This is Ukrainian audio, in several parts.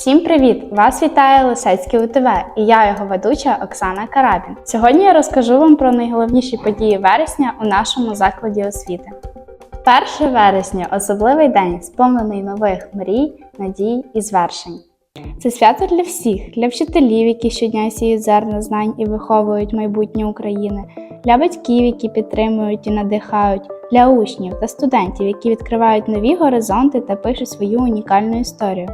Всім привіт! Вас вітає Лисецьке УТВ і я його ведуча Оксана Карабін. Сьогодні я розкажу вам про найголовніші події вересня у нашому закладі освіти. 1 вересня особливий день, сповнений нових мрій, надій і звершень. Це свято для всіх, для вчителів, які щодня сіють зерна знань і виховують майбутнє України, для батьків, які підтримують і надихають, для учнів та студентів, які відкривають нові горизонти та пишуть свою унікальну історію.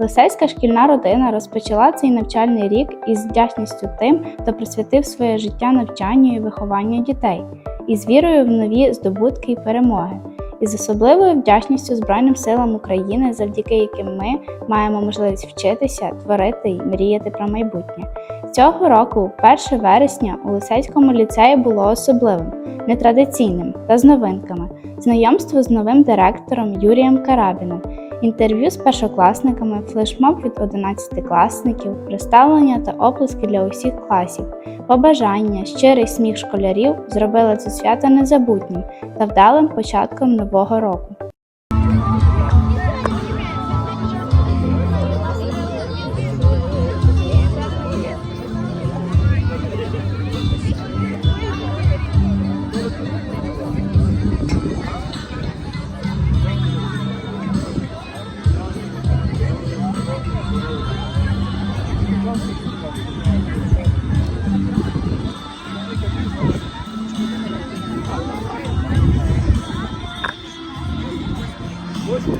Лисейська шкільна родина розпочала цей навчальний рік із вдячністю тим, хто присвятив своє життя навчанню і вихованню дітей, і з вірою в нові здобутки і перемоги, і з особливою вдячністю Збройним силам України, завдяки яким ми маємо можливість вчитися, творити і мріяти про майбутнє. Цього року, 1 вересня, у Лисейському ліцеї було особливим, нетрадиційним та з новинками. Знайомство з новим директором Юрієм Карабіним, інтерв'ю з першокласниками, флешмоб від 11-класників, представлення та оплески для усіх класів, побажання, щирий сміх школярів зробили це свято незабутнім та вдалим початком нового року. Сміятися,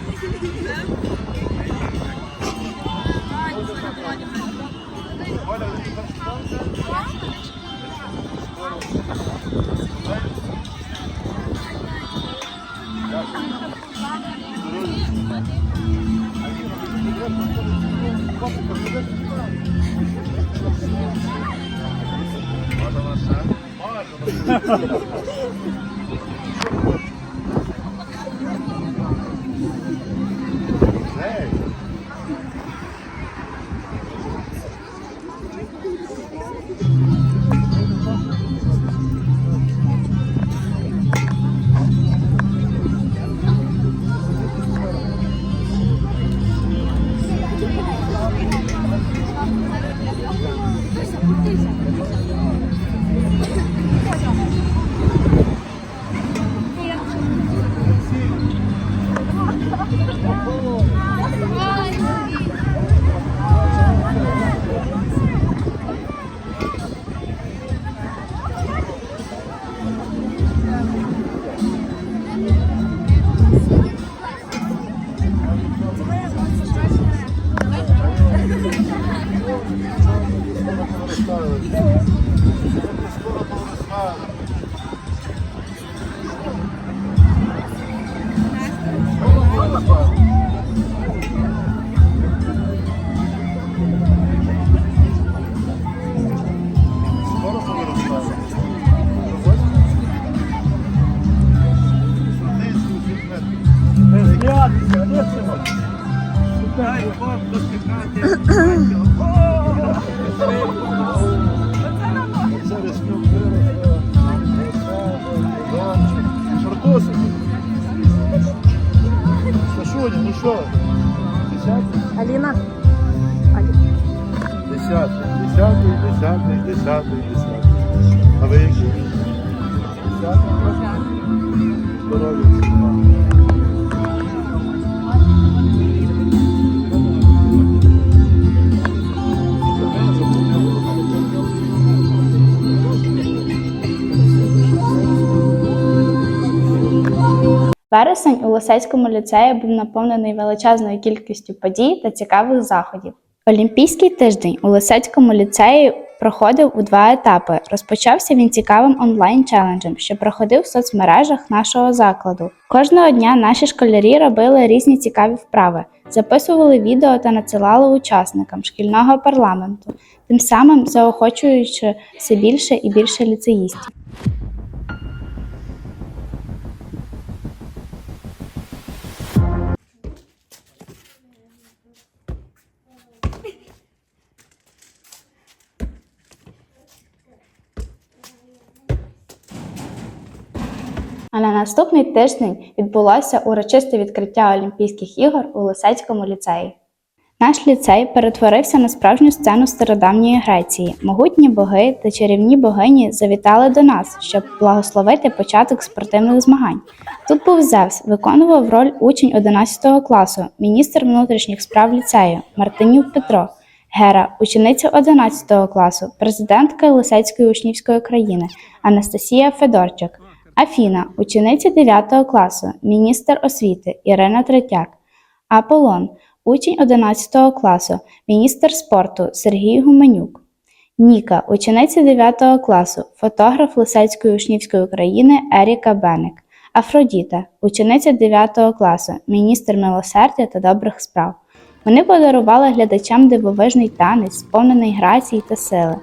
не цього. Дай Сашуня, ну що? Десятий? Аліна. Десятий, десятий, десятий, десятий, десятий. А ви які? Десятий? Здоров'я Вересень у Лисецькому ліцеї був наповнений величезною кількістю подій та цікавих заходів. Олімпійський тиждень у Лисецькому ліцеї проходив у два етапи. Розпочався він цікавим онлайн-челенджем, що проходив в соцмережах нашого закладу. Кожного дня наші школярі робили різні цікаві вправи, записували відео та надсилали учасникам шкільного парламенту, тим самим заохочуючи все більше і більше ліцеїстів. На наступний тиждень відбулося урочисте відкриття Олімпійських ігор у Лисецькому ліцеї. Наш ліцей перетворився на справжню сцену стародавньої Греції. Могутні боги та чарівні богині завітали до нас, щоб благословити початок спортивних змагань. Тут був Зевс, виконував роль учень 11 класу, міністр внутрішніх справ ліцею Мартинів Петро, Гера, учениця 11 класу, президентка Лисецької учнівської країни Анастасія Федорчак, Афіна, учениця 9 класу, міністр освіти Ірина Третяк, Аполлон, учень 11 класу, міністр спорту Сергій Гуменюк, Ніка, учениця 9 класу, фотограф Лисецької учнівської країни Еріка Беник, Афродіта, учениця 9 класу, міністр милосердя та добрих справ. Вони подарували глядачам дивовижний танець, сповнений грації та сили.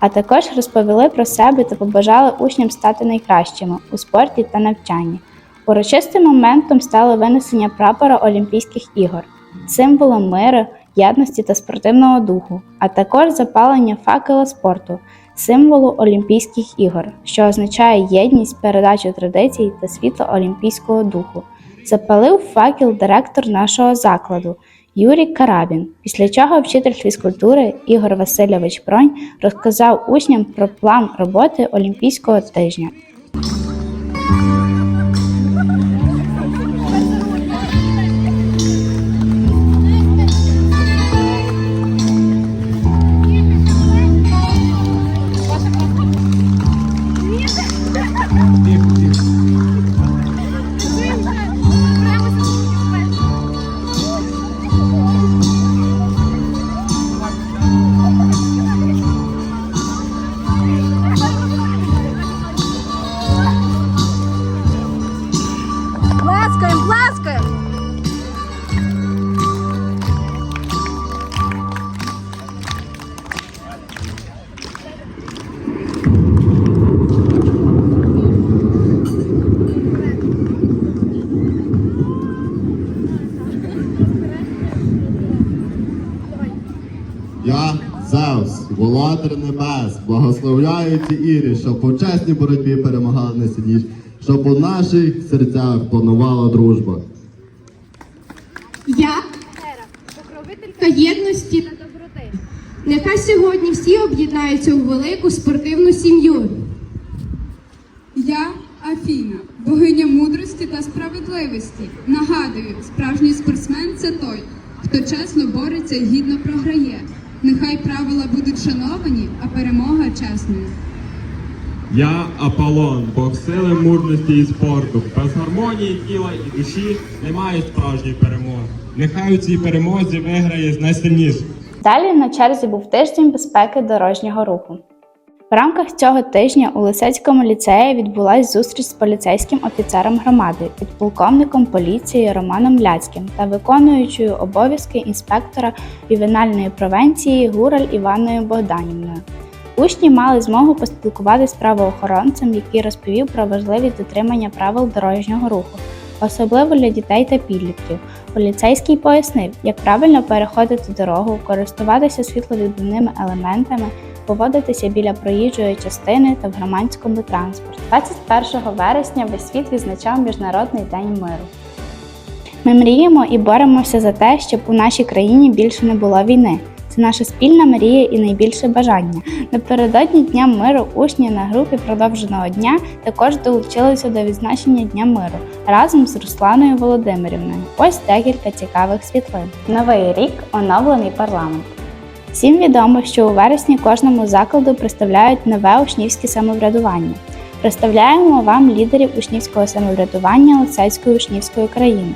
А також розповіли про себе та побажали учням стати найкращими у спорті та навчанні. Урочистим моментом стало винесення прапора Олімпійських ігор, символом миру, єдності та спортивного духу, а також запалення факела спорту, символу Олімпійських ігор, що означає єдність, передачу традицій та світло олімпійського духу. Запалив факел директор нашого закладу Юрій Карабін, після чого вчитель фізкультури Ігор Васильович Бронь розказав учням про план роботи Олімпійського тижня. Володар небес, благословляю ці ірі, щоб у чесній боротьбі перемагали найсильніші, щоб у наших серцях панувала дружба. Я покровителька єдності та доброти. Нехай сьогодні всі об'єднаються у велику спортивну сім'ю. Я Афіна, богиня мудрості та справедливості. Нагадую, справжній спортсмен це той, хто чесно бореться і гідно програє. Нехай правила будуть шановані, а перемога чесною. Я Аполлон, бог сили, мужності і спорту. Без гармонії тіла і душі немає справжньої перемоги. Нехай у цій перемозі виграє найсильніший. Далі на черзі був тиждень безпеки дорожнього руху. В рамках цього тижня у Лисецькому ліцеї відбулася зустріч з поліцейським офіцером громади, підполковником поліції Романом Ляцьким та виконуючою обов'язки інспектора ювенальної превенції Гураль Іваною Богданівною. Учні мали змогу поспілкуватися з правоохоронцем, який розповів про важливість дотримання правил дорожнього руху, особливо для дітей та підлітків. Поліцейський пояснив, як правильно переходити дорогу, користуватися світловідбивними елементами, поводитися біля проїжджої частини та в громадському транспорті. 21 вересня весь світ відзначав Міжнародний день миру. Ми мріємо і боремося за те, щоб у нашій країні більше не було війни. Це наша спільна мрія і найбільше бажання. Напередодні Дня миру учні на групі продовженого дня також долучилися до відзначення Дня миру разом з Русланою Володимирівною. Ось декілька цікавих світлин. Новий рік оновлений парламент. Всім відомо, що у вересні кожному закладу представляють нове учнівське самоврядування. Представляємо вам лідерів учнівського самоврядування Лицейської учнівської країни.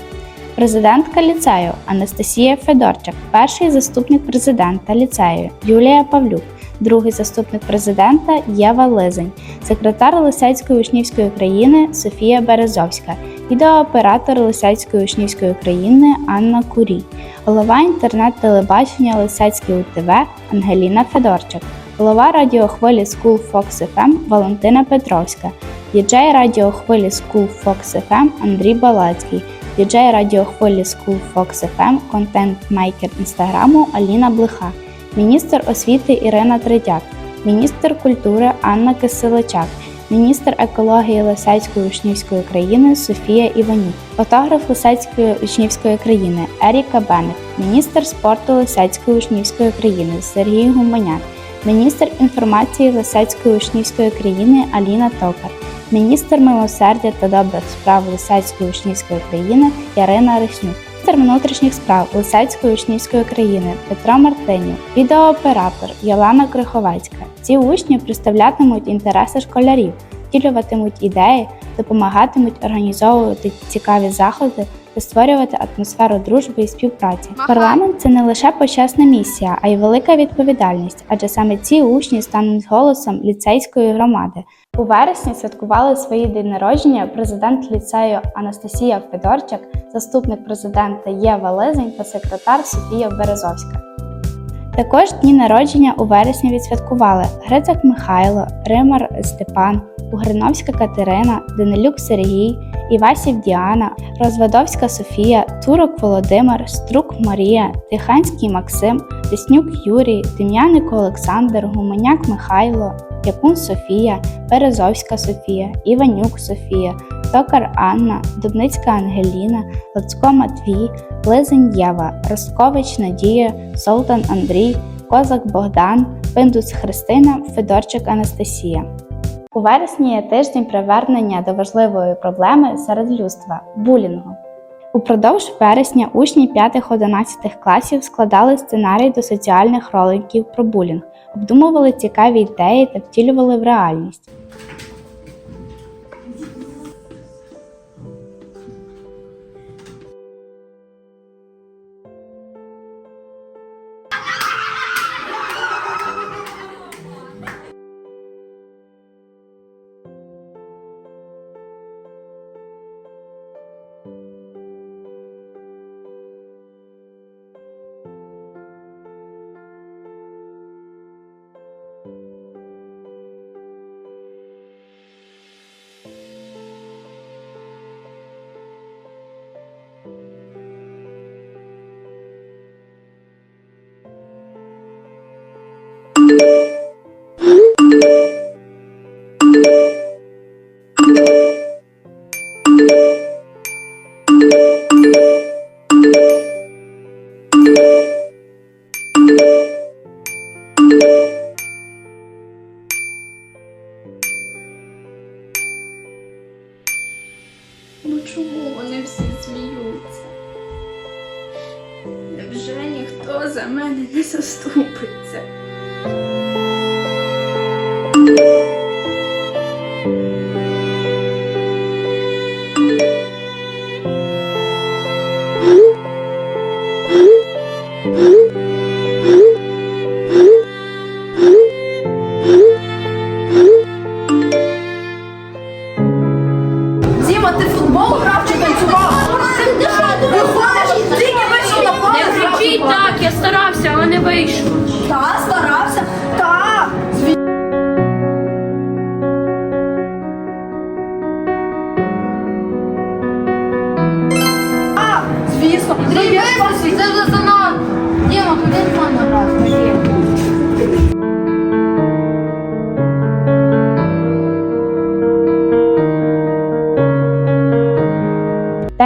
Президентка ліцею Анастасія Федорчак, перший заступник президента ліцею Юлія Павлюк, другий заступник президента Єва Лизень, секретар Лисецької учнівської країни Софія Березовська, відеооператор Лисецької учнівської країни Анна Курій, голова інтернет-телебачення Лисецьке УТВ Ангеліна Федорчак, голова радіохвилі School Fox FM Валентина Петровська, діджей радіохвилі School Fox FM Андрій Балацький, діджей радіохвилі School Fox FM, контент-мейкер інстаграму Аліна Блиха, міністр освіти Ірина Третяк, міністр культури Анна Киселичак, міністр екології Лисецької учнівської країни Софія Іванюк, фотограф Лисецької учнівської країни Еріка Бенек, міністр спорту Лисецької учнівської країни Сергій Гуманяк, міністр інформації Лисецької учнівської країни Аліна Токар, міністр милосердя та добрих справ Лисецької учнівської країни Ярина Реснюк. Міністр внутрішніх справ Лисецької учнівської країни Петро Мартинів, відеооператор Ялана Криховецька. Ці учні представлятимуть інтереси школярів, втілюватимуть ідеї, допомагатимуть організовувати цікаві заходи та створювати атмосферу дружби і співпраці. Парламент це не лише почесна місія, а й велика відповідальність, адже саме ці учні стануть голосом ліцейської громади. У вересні святкували свої день народження президент ліцею Анастасія Федорчак, заступник президента Єва Лизень та секретар Софія Березовська. Також дні народження у вересні відсвяткували Грицак Михайло, Римар Степан, Угриновська Катерина, Данилюк Сергій, Івасів Діана, Розвадовська Софія, Турок Володимир, Струк Марія, Тиханський Максим, Деснюк Юрій, Дем'яник Олександр, Гуменяк Михайло, Якун Софія, Березовська Софія, Іванюк Софія, Токар Анна, Дубницька Ангеліна, Луцько Матвій, Лизень Єва, Росткович Надія, Солтан Андрій, Козак Богдан, Пиндус Христина, Федорчик Анастасія. У вересні є тиждень привернення до важливої проблеми серед людства булінгу. Упродовж вересня учні 5-11 класів складали сценарій до соціальних роликів про булінг, обдумували цікаві ідеї та втілювали в реальність. Ну чому вони всі сміються? Невже ніхто за мене не заступиться?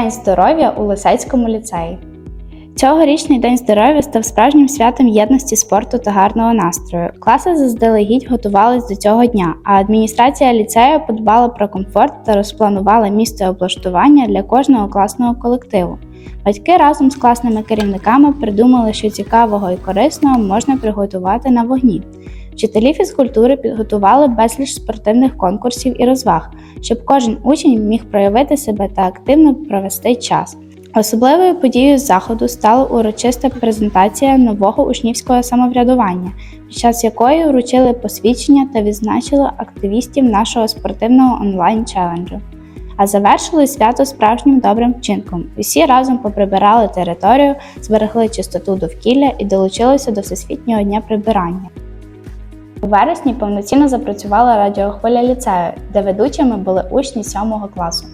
День здоров'я у Лисецькому ліцеї. Цьогорічний день здоров'я став справжнім святом єдності спорту та гарного настрою. Класи заздалегідь готувались до цього дня, а адміністрація ліцею подбала про комфорт та розпланувала місце облаштування для кожного класного колективу. Батьки разом з класними керівниками придумали, що цікавого і корисного можна приготувати на вогні. Вчителі фізкультури підготували безліч спортивних конкурсів і розваг, щоб кожен учень міг проявити себе та активно провести час. Особливою подією заходу стала урочиста презентація нового учнівського самоврядування, під час якої вручили посвідчення та відзначили активістів нашого спортивного онлайн-челенджу. А завершили свято справжнім добрим вчинком. Усі разом поприбирали територію, зберегли чистоту довкілля і долучилися до Всесвітнього дня прибирання. У вересні повноцінно запрацювала радіохвиля ліцею, де ведучими були учні 7 класу.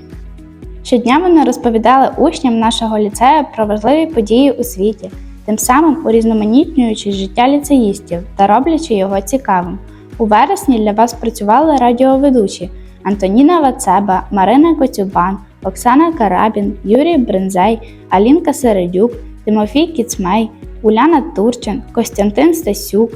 Щодня вони розповідали учням нашого ліцею про важливі події у світі, тим самим урізноманітнюючи життя ліцеїстів та роблячи його цікавим. У вересні для вас працювали радіоведучі Антоніна Вацеба, Марина Коцюбан, Оксана Карабін, Юрій Бринзей, Алінка Середюк, Тимофій Кіцмей, Уляна Турчин, Костянтин Стасюк,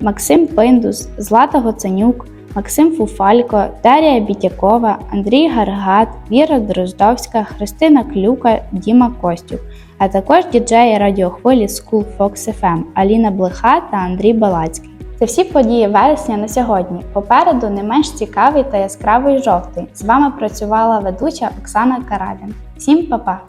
Максим Пиндус, Злата Гоценюк, Максим Фуфалько, Дар'я Бітякова, Андрій Гаргат, Віра Дроздовська, Христина Клюка, Діма Костюк, а також діджеї радіохвилі School Fox FM Аліна Блиха та Андрій Балацький. Це всі події вересня на сьогодні. Попереду не менш цікавий та яскравий жовтий. З вами працювала ведуча Оксана Карабін. Всім па-па!